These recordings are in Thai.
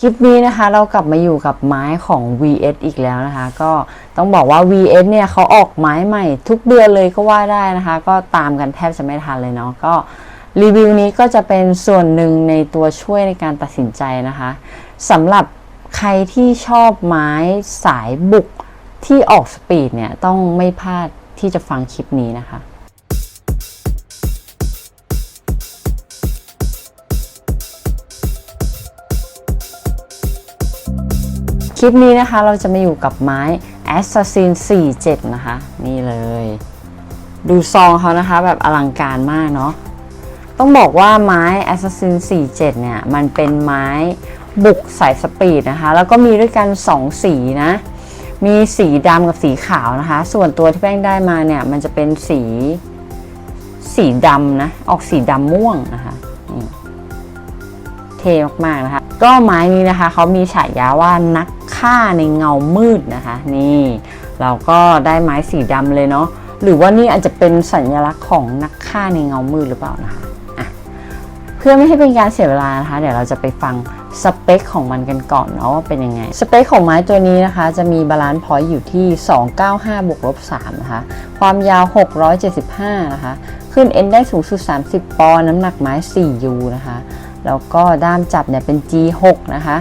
คลิปนี้นะคะเรากลับมาอยู่กับไม้ของ VS อีกแล้วนะคะ ก็ต้องบอกว่า VS เนี่ยเขาออกไม้ใหม่ทุกเดือนเลยก็ว่าได้นะคะ ก็ตามกันแทบจะไม่ทันเลยเนาะก็รีวิวนี้ก็จะเป็นส่วนหนึ่งในตัวช่วยในการตัดสินใจนะคะสำหรับใครที่ชอบไม้สายบุกที่ออกสปีดเนี่ยต้องไม่พลาดที่จะฟังคลิปนี้นะคะ คลิปนี้นะคะเราจะมาอยู่กับไม้ Assassin 47 นะคะ นี่เลย ดูซองเขานะคะแบบอลังการมากเนาะต้องบอกว่าไม้ Assassin 47 เนี่ย มันเป็นไม้บุกสายสปีดนะคะ แล้วก็มีด้วยกัน 2 สีนะ มีสีดำกับสีขาวนะคะ ส่วนตัวที่แป้งได้มาเนี่ย มันจะเป็นสีสีดำนะ ออกสีดำม่วงนะคะเท่มากๆนะคะ ก็ไม้นี้นะคะเขามีฉายาว่านักฆ่าในเงามืดนะคะ นี่ เราก็ได้ไม้สีดำเลยเนาะหรือว่านี่อาจจะเป็นสัญลักษณ์ของนักฆ่าในเงามืดหรือเปล่านะคะะเพื่อไม่ให้เป็นการเสียเวลานะคะ เดี๋ยวเราจะไปฟังสเปคของมันกันก่อนเนาะว่าเป็นยังไง สเปคของไม้ตัวนี้นะคะ จะมีบาลานซ์พอยต์อยู่ที่ 295บวกลบ3นะคะ ความยาว 675 นะคะ ขึ้นเอ็นได้สูงสุด 30 ปอนด์น้ำหนักไม้4 U นะคะ แล้วก็ด้ามจับเนี่ยเป็น G6 นะคะ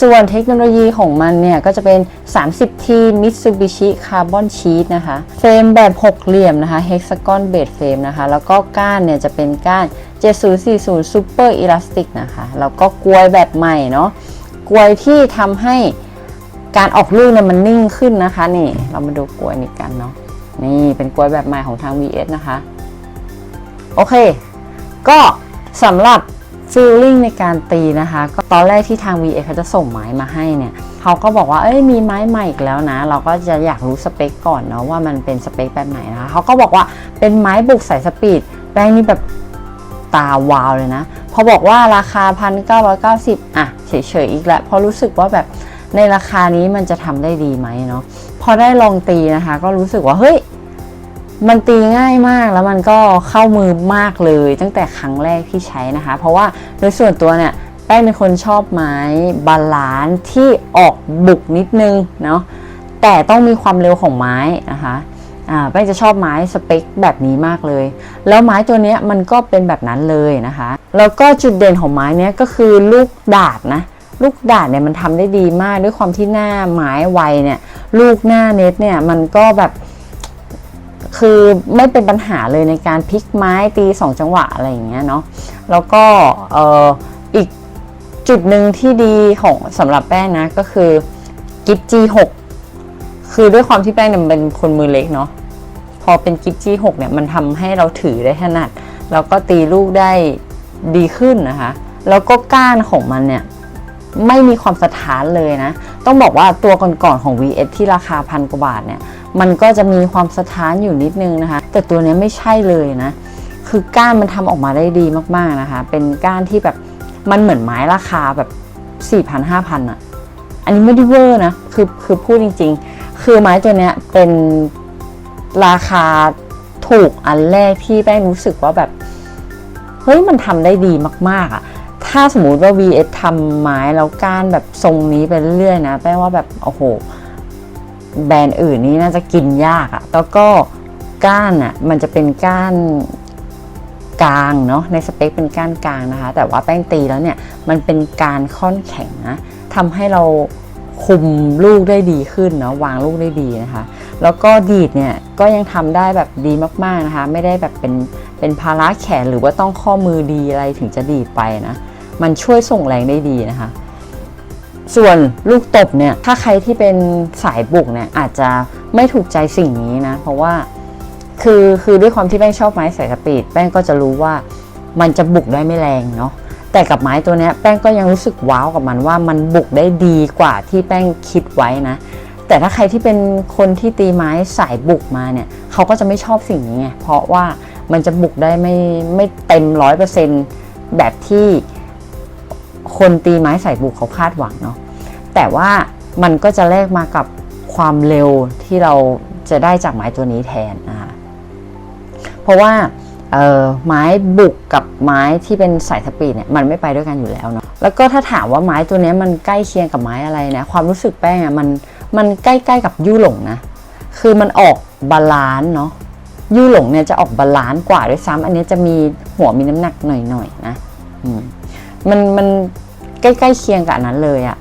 ส่วนเทคโนโลยีของมันเนี่ยก็จะเป็น 30T Mitsubishi Carbon Sheet นะคะ เฟรมแบบ 6 เหลี่ยมนะคะ Hexagon Base Frame นะคะ แล้วก็ก้านเนี่ยจะเป็นก้าน 7040 Super Elastic นะคะ แล้วก็กลวยแบบใหม่เนาะ กลวยที่ทำให้การออกลูกเนี่ยมันนิ่งขึ้นนะคะนี่เรามาดูกลวยนี้กันเนาะนี่เป็นกลวยแบบใหม่ของทาง VS นะคะ โอเค ก็สำหรับ ฟีลลิ่งในการตีนะคะ ก็ตอนแรกที่ทาง VS เขาจะส่งไม้มาให้เนี่ยเขาก็บอกว่าเอ้ยมีไม้ใหม่อีกแล้วนะ เราก็จะอยากรู้สเปคก่อนเนาะว่ามันเป็นสเปคแบบไหนนะคะเขาก็บอกว่าเป็นไม้บุกสายสปีดแป้งนี่แบบตาวาวเลยนะพอบอกว่าราคา 1,990 อะ เฉยๆอีกแล้วเพราะรู้สึกว่าแบบในราคานี้มันจะทำได้ดีไหมเนาะพอได้ลองตีนะคะ ก็รู้สึกว่าเฮ้ย มันตีง่ายมากแล้วมันก็เข้ามือมากเลย ตั้งแต่ครั้งแรกที่ใช้นะคะ เพราะว่าโดยส่วนตัวเนี่ยแป้งเป็นคนชอบไม้บาลานซ์ที่ออกบุกนิดนึงเนาะแต่ต้องมีความเร็วของไม้นะคะแป้งจะชอบไม้สเปคแบบนี้มากเลย แล้วไม้ตัวนี้มันก็เป็นแบบนั้นเลยนะคะ แล้วก็จุดเด่นของไม้นี้ก็คือลูกดาดนะลูกดาดเนี่ยมันทำได้ดีมากด้วยความที่หน้าไม้ไวเนี่ยลูกหน้าเน็ตเนี่ยมันก็แบบ คือไม่เป็นปัญหาเลยในการพลิกไม้ตีสองจังหวะอะไรอย่างเงี้ยเนาะแล้วก็เอออีกจุดหนึ่งที่ดีของสำหรับแป้งนะก็คือกิฟ G6 คือด้วยความที่แป้งเนี่ยมันเป็นคนมือเล็กเนาะพอเป็นกิฟ G6 เนี่ยมันทำให้เราถือได้ถนัด แล้วก็ตีลูกได้ดีขึ้นนะคะ แล้วก็ก้านของมันเนี่ยไม่มีความสะท้านเลยนะ ต้องบอกว่าตัวก่อนๆของ VS ที่ราคาพันกว่าบาทเนี่ย มันก็จะมีความสะท้านอยู่นิดนึงนะคะ แต่ตัวนี้ไม่ใช่เลยนะ คือก้านมันทำออกมาได้ดีมากๆนะคะ เป็นก้านที่แบบมันเหมือนไม้ราคาแบบ4 0 0 0 5,000อะอันนี้ไม่ได้เวอร์นะ คือคือพูดจริง ๆ คือไม้ตัวเนี้ยเป็นราคาถูกอันแรกที่แป้งรู้สึกว่าแบบเฮ้ยมันทำได้ดีมากๆอะถ้าสมมติว่า VS ทำไม้แล้วก้านแบบทรงนี้ไปเรื่อยๆนะ แป้งว่าแบบโอ้โห แบรนด์อื่นนี่น่าจะกินยากอะแล้วก็ก้านอะมันจะเป็นก้านกลางเนาะในสเปคเป็นก้านกลางนะคะ แต่ว่าแป้งตีแล้วเนี่ยมันเป็นการค่อนแข็งนะทำให้เราคุมลูกได้ดีขึ้นเนาะวางลูกได้ดีนะคะ แล้วก็ดีดเนี่ยก็ยังทำได้แบบดีมากๆนะคะ ไม่ได้แบบเป็นเป็นภาระแขนหรือว่าต้องข้อมือดีอะไรถึงจะดีดไปนะ มันช่วยส่งแรงได้ดีนะคะ ส่วนลูกตบเนี่ยถ้าใครที่เป็นสายบุกเนี่ยอาจจะไม่ถูกใจสิ่งนี้นะ เพราะว่าคือคือด้วยความที่แป้งชอบไม้สายสปีดแป้งก็จะรู้ว่ามันจะบุกได้ไม่แรงเนาะแต่กับไม้ตัวเนี้ยแป้งก็ยังรู้สึกว้าวกับมันว่ามันบุกได้ดีกว่าที่แป้งคิดไว้นะ แต่ถ้าใครที่เป็นคนที่ตีไม้สายบุกมาเนี่ยเขาก็จะไม่ชอบสิ่งนี้ไงเพราะว่ามันจะบุกได้ไม่ไม่เต็มร้อยเปอร์เซ็นแบบที่ คนตีไม้ใสายบุกเขาคาดหวังเนาะแต่ว่ามันก็จะแลกมากับความเร็วที่เราจะได้จากไม้ตัวนี้แทนนะคะเพราะว่าไม้บุกกับไม้ที่เป็นสายสปีดเนี่ยมันไม่ไปด้วยกันอยู่แล้วเนาะแล้วก็ถ้าถามว่าไม้ตัวนี้มันใกล้เคียงกับไม้อะไรนะความรู้สึกแป้งอะมันมันใกล้ๆกับยู่หลงนะคือมันออกบาลานซ์เนาะยู่หลงเนี่ยจะออกบาลานซ์กว่าด้วยซ้ำอันนี้จะมีหัวมีน้ำหนักหน่อยๆนะมมันมัน ใกล้ๆเคียงกับนั้นเลยอะ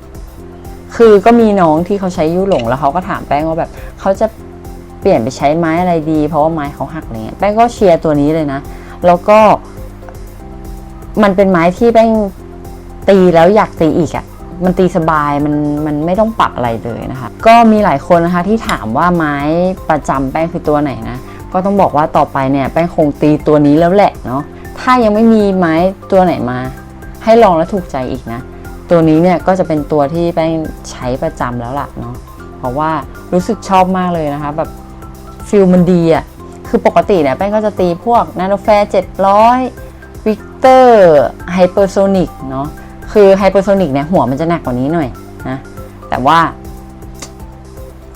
คือก็มีน้องที่เขาใช้ยู่หลงแล้วเขาก็ถามแป้งว่าแบบเขาจะเปลี่ยนไปใช้ไม้อะไรดี เพราะว่าไม้เขาหักอะไรเงี้ยแป้งก็เชียร์ตัวนี้เลยนะ แล้วก็ มันเป็นไม้ที่แป้งตีแล้วอยากตีอีกอะ่ะมันตีสบายมันมันไม่ต้องปรับอะไรเลยนะคะ ก็มีหลายคนนะคะที่ถามว่าไม้ประจำแป้งคือตัวไหนนะก็ต้องบอกว่าต่อไปเนี่ยแป้งคงตีตัวนี้แล้วแหละเนาะถ้ายังไม่มีไม้ตัวไหนมา ให้ลองแล้วถูกใจอีกนะ ตัวนี้เนี่ยก็จะเป็นตัวที่แป้งใช้ประจำแล้วล่ะเนาะเพราะว่ารู้สึกชอบมากเลยนะคะแบบฟิลมันดีอะ่ะคือปกติเนี่ยแป้งก็จะตีพวกนาโนแฟร์700วิกเตอร์ไฮเปอร์โซนิกเนาะคือไฮเปอร์โซนิกเนี่ยหัวมันจะหนักกว่านี้หน่อยนะแต่ว่า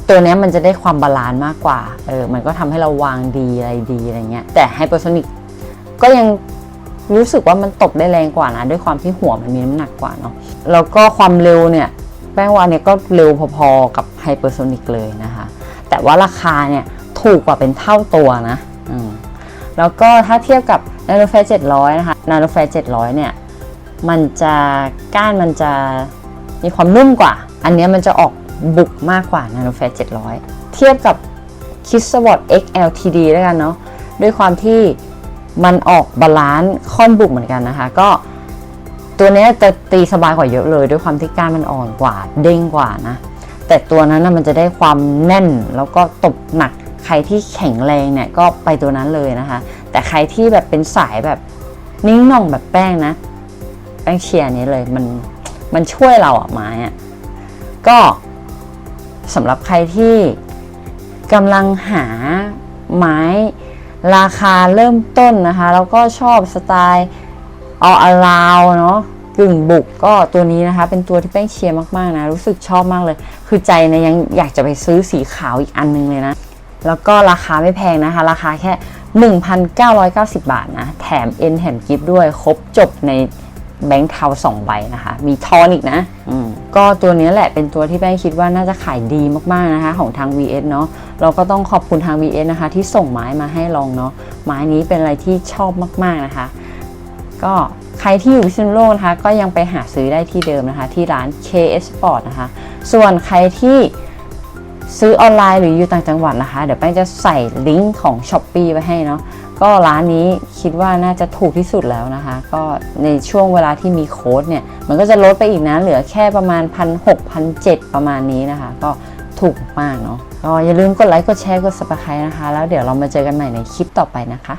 ตัวนี้มันจะได้ความบาลานซ์มากกว่าเออมันก็ทำให้เราวางดีอะไรดีอะไรเงี้ยแต่ไฮเปอร์โซนิกก็ยัง รู้สึกว่ามันตบได้แรงกว่านะ ด้วยความที่หัวมันมีน้ำหนักกว่าเนาะแล้วก็ความเร็วเนี่ยแป้งว่าเนี่ยก็เร็วพอๆกับไฮเปอร์โซนิกเลยนะคะ แต่ว่าราคาเนี่ยถูกกว่าเป็นเท่าตัวนะแล้วก็ถ้าเทียบกับนาโนแฟร์700 นะคะนาโนแฟร์700 เนี่ย มันจะก้านมันจะมีความนุ่มกว่า อันนี้มันจะออกบุกมากกว่านาโนแฟร์700 เทียบกับคิสวอต XLTD แล้วกันเนาะด้วยความที่ มันออกบาลานซ์ค่อนบุกเหมือนกันนะคะ ก็ตัวนี้จะตีสบายกว่าเยอะเลย ด้วยความที่ก้านมันอ่อนกว่าเด้งกว่านะ แต่ตัวนั้นนะมันจะได้ความแน่นแล้วก็ตบหนักใครที่แข็งแรงเนี่ยก็ไปตัวนั้นเลยนะคะ แต่ใครที่แบบเป็นสายแบบนิ่งน่องแบบแป้งนะ แป้งเชียร์นนี้เลยมันมันช่วยเราอะไม้อะก็สำหรับใครที่กำลังหาไม้ ราคาเริ่มต้นนะคะ แล้วก็ชอบสไตล์เออาราวเนาะกึ่งบุกก็ตัวนี้นะคะ เป็นตัวที่แป้งเชียร์มากๆนะ รู้สึกชอบมากเลย คือใจนะยังอยากจะไปซื้อสีขาวอีกอันนึงเลยนะ แล้วก็ราคาไม่แพงนะคะ ราคาแค่ 1,990 บาทนะ แถมเอ็นแถมกิฟต์ด้วย ครบจบในแบงค์เทา2ใบนะคะ มีทอนอีกนะ อืม ก็ตัวนี้แหละเป็นตัวที่แป้งคิดว่าน่าจะขายดีมากๆนะคะ ของทาง VS เนาะเราก็ต้องขอบคุณทาง VS นะคะ ที่ส่งไม้มาให้ลองเนาะไม้นี้เป็นอะไรที่ชอบมากๆนะคะ ก็ใครที่อยู่พิษณุโลกนะคะ ก็ยังไปหาซื้อได้ที่เดิมนะคะ ที่ร้าน KS Sport นะคะ ส่วนใครที่ ซื้อออนไลน์หรืออยู่ต่างจังหวัดนะคะ เดี๋ยวแป้งจะใส่ลิงก์ของ s h อ p e e ไว้ให้เนาะก็ร้านนี้คิดว่าน่าจะถูกที่สุดแล้วนะคะ ก็ในช่วงเวลาที่มีโค้ดเนี่ย มันก็จะลดไปอีกนะ เหลือแค่ประมาณ1 6 0 0 1,700ประมาณนี้นะคะ ก็ถูกมากเนาะก็อย่าลืมกดไลค์กดแชร์กด subscribe นะคะ แล้วเดี๋ยวเรามาเจอกันใหม่ในคลิปต่อไปนะคะ